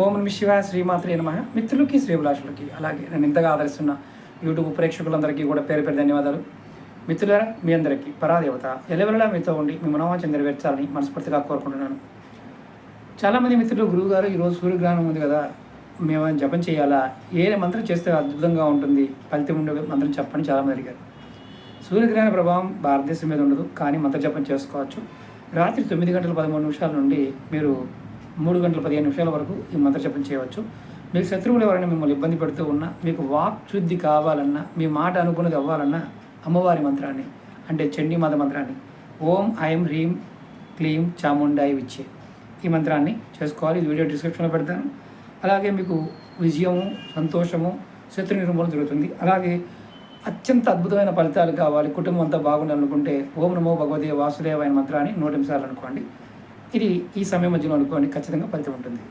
ఓం నమ శివ శ్రీమాత్రే నమ. మిత్రులకి శ్రీభిలాషులకి అలాగే నేను ఇంతగా ఆదరిస్తున్న యూట్యూబ్ ప్రేక్షకులందరికీ కూడా పేరు పేరు ధన్యవాదాలు. మిత్రులారా మీ అందరికీ పరాదేవత ఎలవెలలా మీతో ఉండి మీ మనోవాంఛ నెరవేర్చాలని మనస్ఫూర్తిగా కోరుకుంటున్నాను. చాలామంది మిత్రులు గురువుగారు ఈరోజు సూర్యగ్రహణం ఉంది కదా మేము జపం చేయాలా? ఏ మంత్రం చేస్తే అద్భుతంగా ఉంటుంది? ఫలితం ఉండే మంత్రం చెప్పని చాలామంది అడిగారు. సూర్యగ్రహణ ప్రభావం భారతదేశం మీద ఉండదు కానీ మంత్ర జపం చేసుకోవచ్చు. రాత్రి తొమ్మిది గంటల పదమూడు నిమిషాల నుండి మీరు మూడు గంటల పదిహేను నిమిషాల వరకు ఈ మంత్ర జపం చేయవచ్చు. మీకు శత్రువులు ఎవరైనా మిమ్మల్ని ఇబ్బంది పెడుతూ ఉన్నా మీకు వాక్ శుద్ధి కావాలన్నా మీ మాట అనుకున్నది అవ్వాలన్నా అమ్మవారి మంత్రాన్ని అంటే చండీమాత మంత్రాన్ని ఓం ఐం హ్రీం క్లీం చాముండాయి విచ్చే ఈ మంత్రాన్ని చేసుకోవాలి. ఈ వీడియో డిస్క్రిప్షన్లో పెడతాను. అలాగే మీకు విజయము సంతోషము శత్రు నిర్మూలన జరుగుతుంది. అలాగే అత్యంత అద్భుతమైన ఫలితాలు కావాలి. కుటుంబం అంతా బాగుండాలనుకుంటే ఓం నమో భగవదే వాసుదేవ అయిన మంత్రాన్ని నూట నిమిషాలు అనుకోండి. ఇది ఈ సమయం మధ్యలో అనుకోండి ఖచ్చితంగా ఫలితం ఉంటుంది.